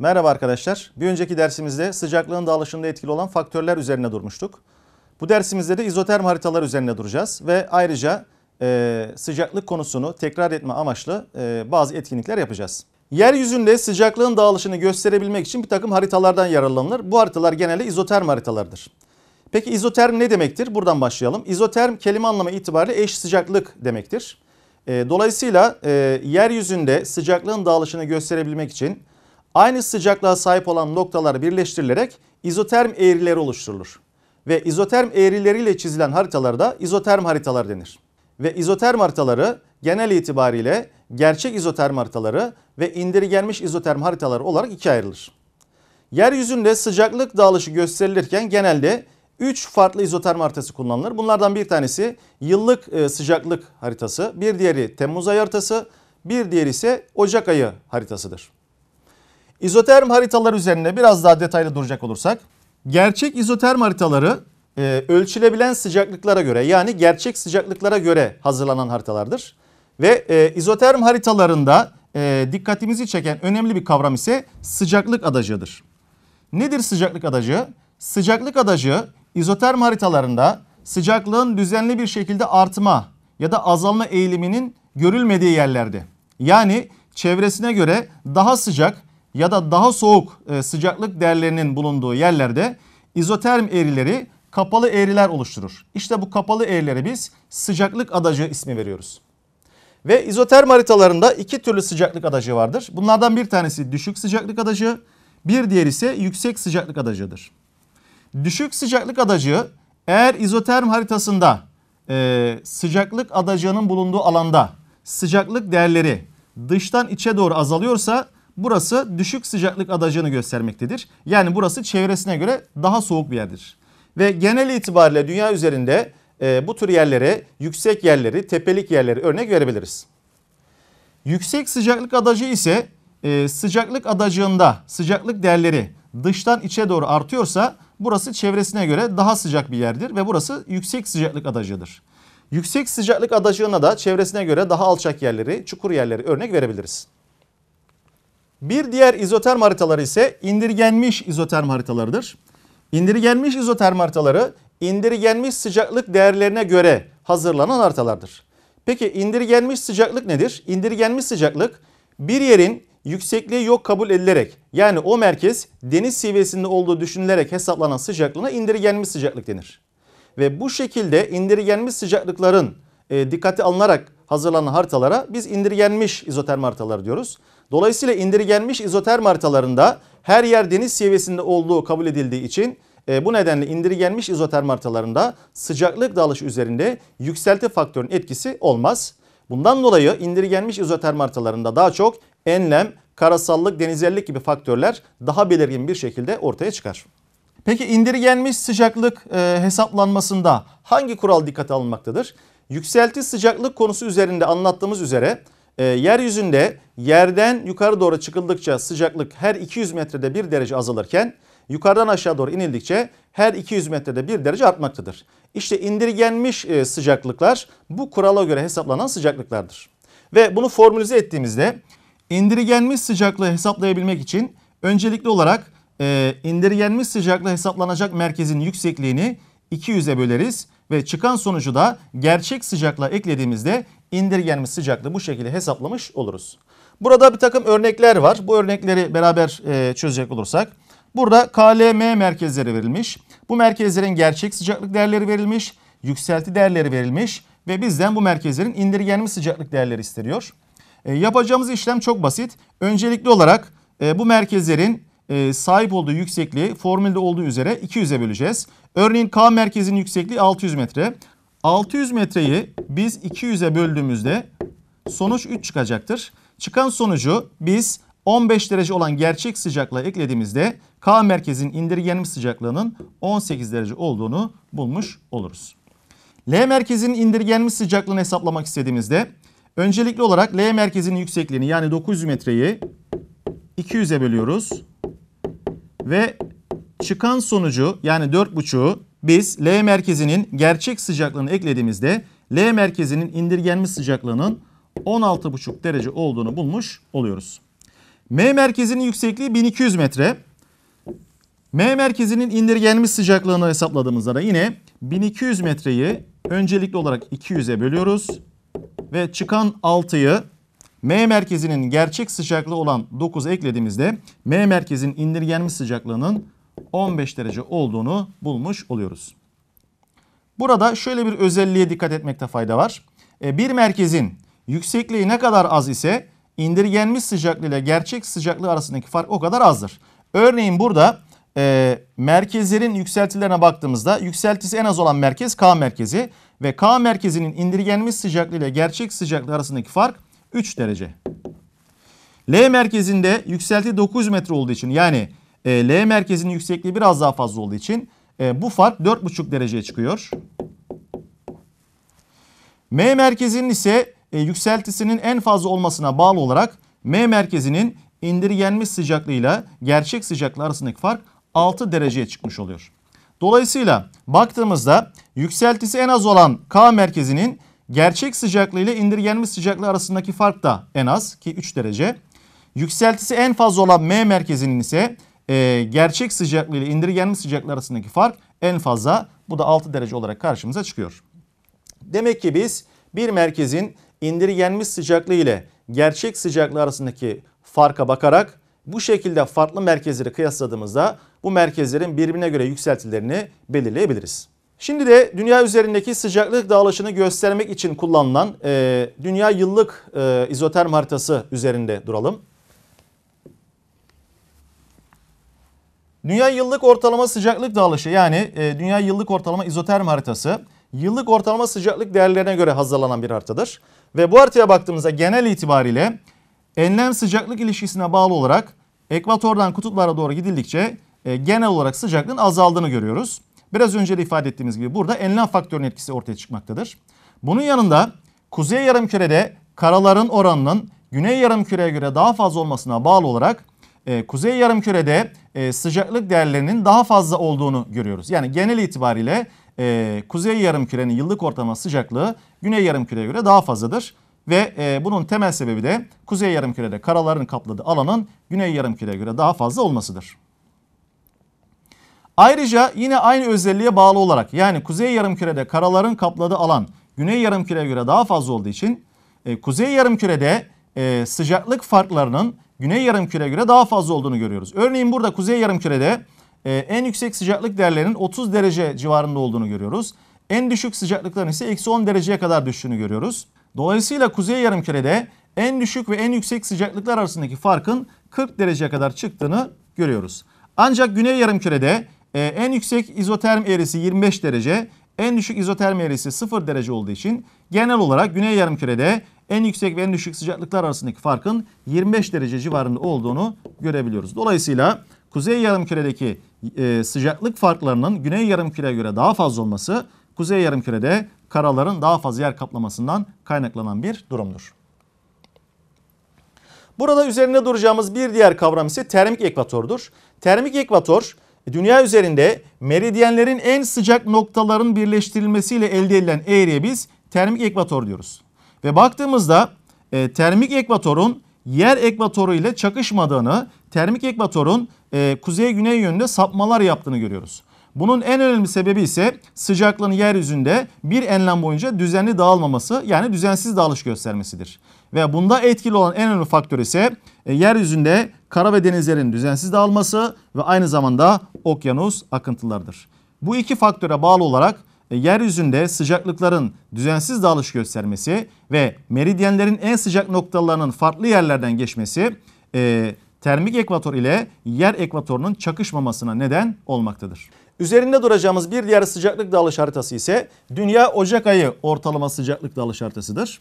Merhaba arkadaşlar. Bir önceki dersimizde sıcaklığın dağılışında etkili olan faktörler üzerine durmuştuk. Bu dersimizde de izoterm haritalar üzerine duracağız ve ayrıca e, sıcaklık konusunu tekrar etme amaçlı e, bazı etkinlikler yapacağız. Yeryüzünde sıcaklığın dağılışını gösterebilmek için bir takım haritalardan yararlanılır. Bu haritalar genelde izoterm haritalardır. Peki izoterm ne demektir? Buradan başlayalım. İzoterm kelime anlamı itibariyle eş sıcaklık demektir. E, dolayısıyla e, yeryüzünde sıcaklığın dağılışını gösterebilmek için aynı sıcaklığa sahip olan noktalar birleştirilerek izoterm eğrileri oluşturulur. Ve izoterm eğrileriyle çizilen haritalarda izoterm haritalar denir. Ve izoterm haritaları genel itibariyle gerçek izoterm haritaları ve indirgenmiş izoterm haritaları olarak ikiye ayrılır. Yeryüzünde sıcaklık dağılışı gösterilirken genelde 3 farklı izoterm haritası kullanılır. Bunlardan bir tanesi yıllık e, sıcaklık haritası, bir diğeri Temmuz ayı haritası, bir diğeri ise Ocak ayı haritasıdır. İzoterm haritalar üzerine biraz daha detaylı duracak olursak, gerçek izoterm haritaları e, ölçülebilen sıcaklıklara göre yani gerçek sıcaklıklara göre hazırlanan haritalardır. Ve e, izoterm haritalarında e, dikkatimizi çeken önemli bir kavram ise sıcaklık adacıdır. Nedir sıcaklık adacı? Sıcaklık adacı izoterm haritalarında sıcaklığın düzenli bir şekilde artma ya da azalma eğiliminin görülmediği yerlerde. Yani çevresine göre daha sıcak ya da daha soğuk e, sıcaklık değerlerinin bulunduğu yerlerde izoterm eğrileri kapalı eğriler oluşturur. İşte bu kapalı eğrilere biz sıcaklık adacı ismi veriyoruz. Ve izoterm haritalarında iki türlü sıcaklık adacı vardır. Bunlardan bir tanesi düşük sıcaklık adacı, bir diğeri ise yüksek sıcaklık adacıdır. Düşük sıcaklık adacı eğer izoterm haritasında e, sıcaklık adacığının bulunduğu alanda sıcaklık değerleri dıştan içe doğru azalıyorsa burası düşük sıcaklık adacığını göstermektedir. Yani burası çevresine göre daha soğuk bir yerdir. Ve genel itibariyle dünya üzerinde e, bu tür yerlere yüksek yerleri, tepelik yerleri örnek verebiliriz. Yüksek sıcaklık adacı ise e, sıcaklık adacığında sıcaklık değerleri dıştan içe doğru artıyorsa burası çevresine göre daha sıcak bir yerdir ve burası yüksek sıcaklık adacıdır. Yüksek sıcaklık adacığına da çevresine göre daha alçak yerleri, çukur yerleri örnek verebiliriz. Bir diğer izoterm haritaları ise indirgenmiş izoterm haritalarıdır. İndirgenmiş izoterm haritaları indirgenmiş sıcaklık değerlerine göre hazırlanan haritalardır. Peki indirgenmiş sıcaklık nedir? İndirgenmiş sıcaklık bir yerin yüksekliği yok kabul edilerek yani o merkez deniz seviyesinde olduğu düşünülerek hesaplanan sıcaklığına indirgenmiş sıcaklık denir. Ve bu şekilde indirgenmiş sıcaklıkların e, dikkate alınarak hazırlanan haritalara biz indirgenmiş izoterm haritaları diyoruz. Dolayısıyla indirgenmiş izoterm haritalarında her yer deniz seviyesinde olduğu kabul edildiği için e, bu nedenle indirgenmiş izoterm haritalarında sıcaklık dalışı üzerinde yükselti faktörün etkisi olmaz. Bundan dolayı indirgenmiş izoterm haritalarında daha çok enlem, karasallık, denizellik gibi faktörler daha belirgin bir şekilde ortaya çıkar. Peki indirgenmiş sıcaklık e, hesaplanmasında hangi kural dikkate alınmaktadır? Yükselti sıcaklık konusu üzerinde anlattığımız üzere e, yeryüzünde yerden yukarı doğru çıkıldıkça sıcaklık her 200 metrede bir derece azalırken yukarıdan aşağı doğru inildikçe her 200 metrede bir derece artmaktadır. İşte indirgenmiş e, sıcaklıklar bu kurala göre hesaplanan sıcaklıklardır. Ve bunu formülize ettiğimizde indirgenmiş sıcaklığı hesaplayabilmek için öncelikli olarak e, indirgenmiş sıcaklığı hesaplanacak merkezin yüksekliğini 200'e böleriz ve çıkan sonucu da gerçek sıcaklığa eklediğimizde indirgenmiş sıcaklığı bu şekilde hesaplamış oluruz. Burada bir takım örnekler var. Bu örnekleri beraber e, çözecek olursak. Burada KLM merkezleri verilmiş. Bu merkezlerin gerçek sıcaklık değerleri verilmiş, yükselti değerleri verilmiş ve bizden bu merkezlerin indirgenmiş sıcaklık değerleri isteniyor. E, yapacağımız işlem çok basit. Öncelikli olarak e, bu merkezlerin e, sahip olduğu yüksekliği formülde olduğu üzere 200'e böleceğiz. Örneğin K merkezinin yüksekliği 600 metre. 600 metreyi biz 200'e böldüğümüzde sonuç 3 çıkacaktır. Çıkan sonucu biz 15 derece olan gerçek sıcaklığa eklediğimizde K merkezin indirgenmiş sıcaklığının 18 derece olduğunu bulmuş oluruz. L merkezinin indirgenmiş sıcaklığını hesaplamak istediğimizde öncelikli olarak L merkezinin yüksekliğini yani 900 metreyi 200'e bölüyoruz. Ve çıkan sonucu yani 4,5'u biz L merkezinin gerçek sıcaklığını eklediğimizde L merkezinin indirgenmiş sıcaklığının 16,5 derece olduğunu bulmuş oluyoruz. M merkezinin yüksekliği 1200 metre. M merkezinin indirgenmiş sıcaklığını hesapladığımızda da yine 1200 metreyi öncelikli olarak 200'e bölüyoruz. Ve çıkan 6'yı M merkezinin gerçek sıcaklığı olan 9 eklediğimizde M merkezinin indirgenmiş sıcaklığının 15 derece olduğunu bulmuş oluyoruz. Burada şöyle bir özelliğe dikkat etmekte fayda var. E, bir merkezin yüksekliği ne kadar az ise indirgenmiş sıcaklığı ile gerçek sıcaklığı arasındaki fark o kadar azdır. Örneğin burada e, merkezlerin yükseltilerine baktığımızda yükseltisi en az olan merkez K merkezi ve K merkezinin indirgenmiş sıcaklığı ile gerçek sıcaklığı arasındaki fark 3 derece. L merkezinde yükselti 900 metre olduğu için yani e, L merkezinin yüksekliği biraz daha fazla olduğu için e, bu fark 4,5 dereceye çıkıyor. M merkezinin ise e, yükseltisinin en fazla olmasına bağlı olarak M merkezinin indirgenmiş sıcaklığıyla gerçek sıcaklığı arasındaki fark 6 dereceye çıkmış oluyor. Dolayısıyla baktığımızda yükseltisi en az olan K merkezinin gerçek sıcaklığı ile indirgenmiş sıcaklığı arasındaki fark da en az ki 3 derece. Yükseltisi en fazla olan M merkezinin ise e, gerçek sıcaklığı ile indirgenmiş sıcaklığı arasındaki fark en fazla. Bu da 6 derece olarak karşımıza çıkıyor. Demek ki biz bir merkezin indirgenmiş sıcaklığı ile gerçek sıcaklığı arasındaki farka bakarak bu şekilde farklı merkezleri kıyasladığımızda bu merkezlerin birbirine göre yükseltilerini belirleyebiliriz. Şimdi de dünya üzerindeki sıcaklık dağılışını göstermek için kullanılan e, dünya yıllık e, izoterm haritası üzerinde duralım. Dünya yıllık ortalama sıcaklık dağılışı yani e, dünya yıllık ortalama izoterm haritası yıllık ortalama sıcaklık değerlerine göre hazırlanan bir haritadır. Ve bu haritaya baktığımızda genel itibariyle enlem sıcaklık ilişkisine bağlı olarak ekvatordan kutuplara doğru gidildikçe e, genel olarak sıcaklığın azaldığını görüyoruz. Biraz önce de ifade ettiğimiz gibi burada enlem faktörünün etkisi ortaya çıkmaktadır. Bunun yanında kuzey yarımkürede karaların oranının güney yarımküreye göre daha fazla olmasına bağlı olarak e, kuzey yarımkürede e, sıcaklık değerlerinin daha fazla olduğunu görüyoruz. Yani genel itibariyle e, kuzey yarımkürenin yıllık ortalama sıcaklığı güney yarımküreye göre daha fazladır. Ve e, bunun temel sebebi de kuzey yarımkürede karaların kapladığı alanın güney yarımküreye göre daha fazla olmasıdır. Ayrıca yine aynı özelliğe bağlı olarak yani kuzey yarımkürede karaların kapladığı alan güney yarımküreye göre daha fazla olduğu için e, kuzey yarımkürede e, sıcaklık farklarının güney yarımküreye göre daha fazla olduğunu görüyoruz. Örneğin burada kuzey yarımkürede e, en yüksek sıcaklık değerlerinin 30 derece civarında olduğunu görüyoruz. En düşük sıcaklıkların ise eksi 10 dereceye kadar düştüğünü görüyoruz. Dolayısıyla kuzey yarımkürede en düşük ve en yüksek sıcaklıklar arasındaki farkın 40 dereceye kadar çıktığını görüyoruz. Ancak güney yarımkürede e, en yüksek izoterm eğrisi 25 derece, en düşük izoterm eğrisi 0 derece olduğu için genel olarak güney yarımkürede en yüksek ve en düşük sıcaklıklar arasındaki farkın 25 derece civarında olduğunu görebiliyoruz. Dolayısıyla kuzey yarımküredeki e, sıcaklık farklarının güney yarımküreye göre daha fazla olması kuzey yarımkürede karaların daha fazla yer kaplamasından kaynaklanan bir durumdur. Burada üzerinde duracağımız bir diğer kavram ise termik ekvatordur. Termik ekvator dünya üzerinde meridyenlerin en sıcak noktaların birleştirilmesiyle elde edilen eğriye biz termik ekvator diyoruz. Ve baktığımızda e, termik ekvatorun yer ekvatoru ile çakışmadığını, termik ekvatorun e, kuzey-güney yönünde sapmalar yaptığını görüyoruz. Bunun en önemli sebebi ise sıcaklığın yeryüzünde bir enlem boyunca düzenli dağılmaması yani düzensiz dağılış göstermesidir. Ve bunda etkili olan en önemli faktör ise e, yeryüzünde kara ve denizlerin düzensiz dağılması ve aynı zamanda okyanus akıntılarıdır. Bu iki faktöre bağlı olarak e, yeryüzünde sıcaklıkların düzensiz dağılış göstermesi ve meridyenlerin en sıcak noktalarının farklı yerlerden geçmesi e, termik ekvator ile yer ekvatorunun çakışmamasına neden olmaktadır. Üzerinde duracağımız bir diğer sıcaklık dağılış haritası ise Dünya Ocak ayı ortalama sıcaklık dağılış haritasıdır.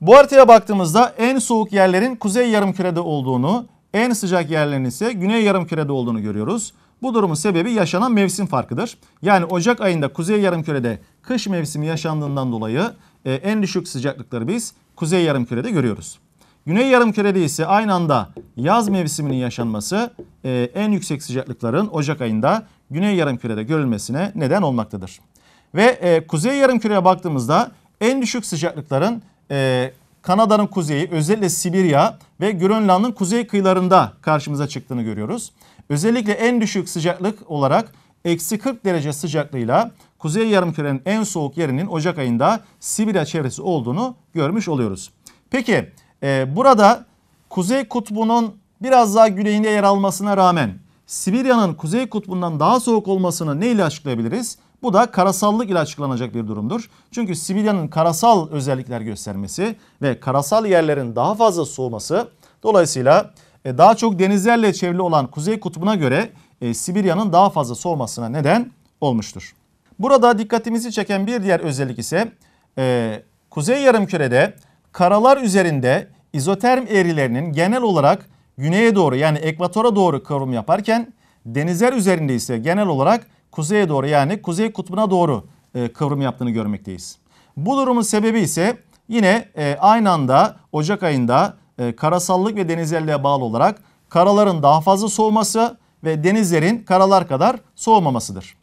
Bu haritaya baktığımızda en soğuk yerlerin kuzey yarımkürede olduğunu, en sıcak yerlerin ise güney yarımkürede olduğunu görüyoruz. Bu durumun sebebi yaşanan mevsim farkıdır. Yani Ocak ayında kuzey yarımkürede kış mevsimi yaşandığından dolayı e, en düşük sıcaklıkları biz kuzey yarımkürede görüyoruz. Güney yarımkürede ise aynı anda yaz mevsiminin yaşanması e, en yüksek sıcaklıkların Ocak ayında güney yarımkürede görülmesine neden olmaktadır. Ve e, kuzey yarımküreye baktığımızda en düşük sıcaklıkların e, Kanada'nın kuzeyi özellikle Sibirya ve Grönland'ın kuzey kıyılarında karşımıza çıktığını görüyoruz. Özellikle en düşük sıcaklık olarak eksi 40 derece sıcaklığıyla kuzey yarımkürenin en soğuk yerinin Ocak ayında Sibirya çevresi olduğunu görmüş oluyoruz. Peki e, burada kuzey kutbunun biraz daha güneyinde yer almasına rağmen Sibirya'nın kuzey kutbundan daha soğuk olmasını ne ile açıklayabiliriz? Bu da karasallık ile açıklanacak bir durumdur. Çünkü Sibirya'nın karasal özellikler göstermesi ve karasal yerlerin daha fazla soğuması dolayısıyla e, daha çok denizlerle çevrili olan kuzey kutbuna göre e, Sibirya'nın daha fazla soğumasına neden olmuştur. Burada dikkatimizi çeken bir diğer özellik ise e, kuzey yarımkürede karalar üzerinde izoterm eğrilerinin genel olarak güneye doğru yani ekvatora doğru kıvrım yaparken denizler üzerinde ise genel olarak kuzeye doğru yani kuzey kutbuna doğru e, kıvrım yaptığını görmekteyiz. Bu durumun sebebi ise yine e, aynı anda Ocak ayında e, karasallık ve denizlerliğe bağlı olarak karaların daha fazla soğuması ve denizlerin karalar kadar soğumamasıdır.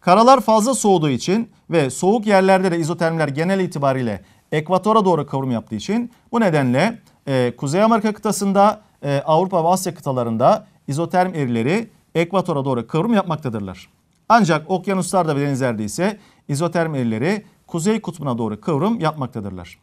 Karalar fazla soğuduğu için ve soğuk yerlerde de izotermler genel itibariyle ekvatora doğru kıvrım yaptığı için bu nedenle e, Kuzey Amerika kıtasında, e, Avrupa ve Asya kıtalarında izoterm erileri ekvatora doğru kıvrım yapmaktadırlar. Ancak okyanuslarda ve denizlerde ise izoterm erileri kuzey kutbuna doğru kıvrım yapmaktadırlar.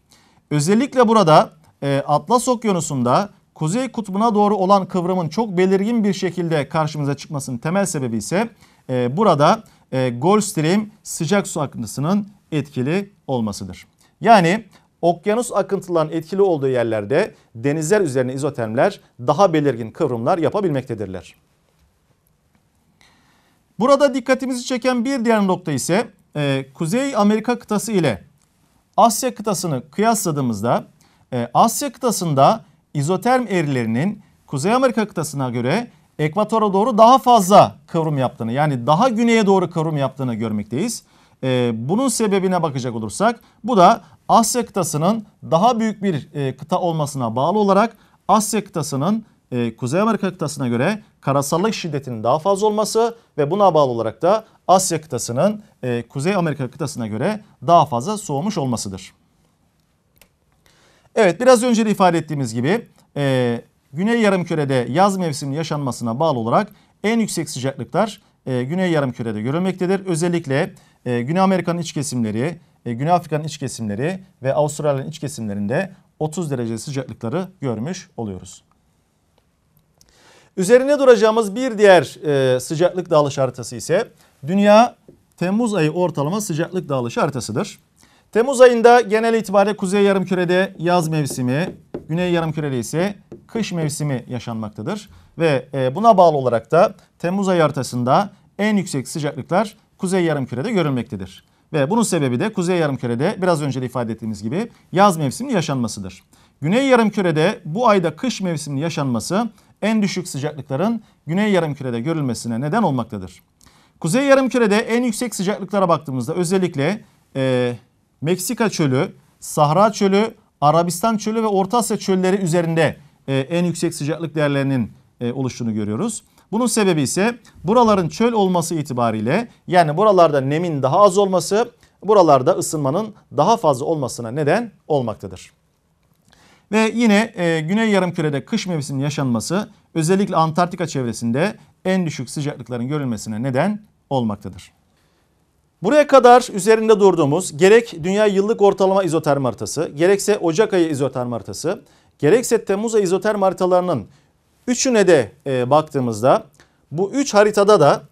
Özellikle burada e, Atlas Okyanusu'nda kuzey kutbuna doğru olan kıvrımın çok belirgin bir şekilde karşımıza çıkmasının temel sebebi ise e, burada e, Gulf Stream sıcak su akıntısının etkili olmasıdır. Yani okyanus akıntılarının etkili olduğu yerlerde denizler üzerine izotermler daha belirgin kıvrımlar yapabilmektedirler. Burada dikkatimizi çeken bir diğer nokta ise e, Kuzey Amerika kıtası ile Asya kıtasını kıyasladığımızda e, Asya kıtasında izoterm erilerinin Kuzey Amerika kıtasına göre ekvatora doğru daha fazla kıvrım yaptığını yani daha güneye doğru kıvrım yaptığını görmekteyiz. E, bunun sebebine bakacak olursak bu da Asya kıtasının daha büyük bir e, kıta olmasına bağlı olarak Asya kıtasının e, Kuzey Amerika kıtasına göre karasallık şiddetinin daha fazla olması ve buna bağlı olarak da Asya kıtasının e, Kuzey Amerika kıtasına göre daha fazla soğumuş olmasıdır. Evet biraz önce de ifade ettiğimiz gibi e, Güney Yarımküre'de yaz mevsiminin yaşanmasına bağlı olarak en yüksek sıcaklıklar e, Güney Yarımküre'de görülmektedir. Özellikle e, Güney Amerika'nın iç kesimleri, e, Güney Afrika'nın iç kesimleri ve Avustralya'nın iç kesimlerinde 30 derece sıcaklıkları görmüş oluyoruz. Üzerine duracağımız bir diğer e, sıcaklık dağılış haritası ise Dünya Temmuz ayı ortalama sıcaklık dağılış haritasıdır. Temmuz ayında genel itibariyle Kuzey Yarımküre'de yaz mevsimi, Güney Yarımküre'de ise kış mevsimi yaşanmaktadır. Ve e, buna bağlı olarak da Temmuz ayı haritasında en yüksek sıcaklıklar Kuzey Yarımküre'de görülmektedir. Ve bunun sebebi de Kuzey Yarımküre'de biraz önce de ifade ettiğimiz gibi yaz mevsiminin yaşanmasıdır. Güney Yarımküre'de bu ayda kış mevsiminin yaşanması en düşük sıcaklıkların Güney Yarımküre'de görülmesine neden olmaktadır. Kuzey Yarımküre'de en yüksek sıcaklıklara baktığımızda özellikle e, Meksika çölü, Sahra çölü, Arabistan çölü ve Orta Asya çölleri üzerinde e, en yüksek sıcaklık değerlerinin e, oluştuğunu görüyoruz. Bunun sebebi ise buraların çöl olması itibariyle yani buralarda nemin daha az olması buralarda ısınmanın daha fazla olmasına neden olmaktadır. Ve yine e, Güney Yarımküre'de kış mevsiminin yaşanması özellikle Antarktika çevresinde en düşük sıcaklıkların görülmesine neden olmaktadır. Buraya kadar üzerinde durduğumuz gerek dünya yıllık ortalama izoterm haritası, gerekse Ocak ayı izoterm haritası, gerekse Temmuz ayı izoterm haritalarının üçüne de e, baktığımızda bu üç haritada da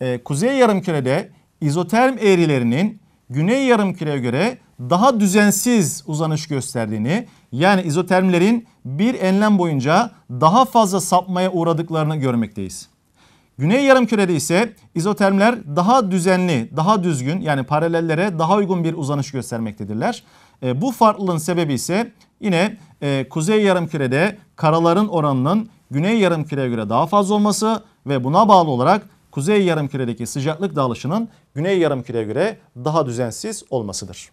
e, Kuzey Yarımküre'de izoterm eğrilerinin Güney Yarımküre'ye göre daha düzensiz uzanış gösterdiğini yani izotermlerin bir enlem boyunca daha fazla sapmaya uğradıklarını görmekteyiz. Güney yarımkürede ise izotermler daha düzenli, daha düzgün yani paralellere daha uygun bir uzanış göstermektedirler. E, bu farklılığın sebebi ise yine e, kuzey yarımkürede karaların oranının güney yarımküreye göre daha fazla olması ve buna bağlı olarak kuzey yarımküredeki sıcaklık dağılışının güney yarımküreye göre daha düzensiz olmasıdır.